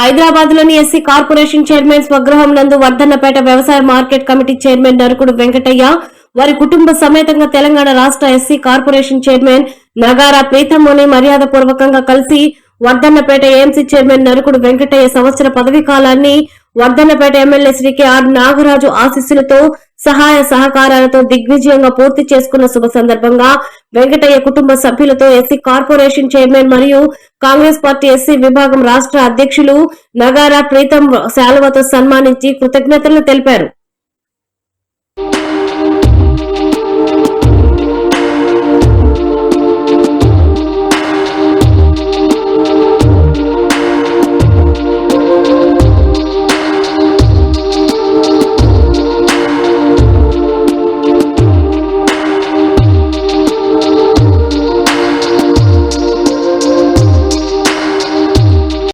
హైదరాబాద్లోని SC corporation chairman స్వగృహం నందు వర్ధన్నపేట వ్యవసాయ market committee chairman Narakudu Venkataiah వారి కుటుంబ సమేతంగా తెలంగాణ రాష్ట్ర ఎస్సీ కార్పొరేషన్ చైర్మన్ నగారా ప్రీతమ్మని మర్యాద పూర్వకంగా కలిసి వర్ధన్నపేట ఏఎంసీ చైర్మన్ నరకుడు వెంకటయ్య సంవత్సర పదవీ కాలాన్ని Wardhannapet MLA Shri K R Nagaraju ఆశీస్సులతో సహాయ సహకారాలతో దిగ్విజయంగా పూర్తి చేసుకున్న శుభ సందర్భంగా వెంకటయ్య కుటుంబ సభ్యులతో ఎస్సీ కార్పొరేషన్ చైర్మన్ మరియు కాంగ్రెస్ పార్టీ ఎస్సీ విభాగం రాష్ట్ర అధ్యక్షులు నగారా ప్రీతం శాలువతో సన్మానించి కృతజ్ఞతలు తెలిపారు.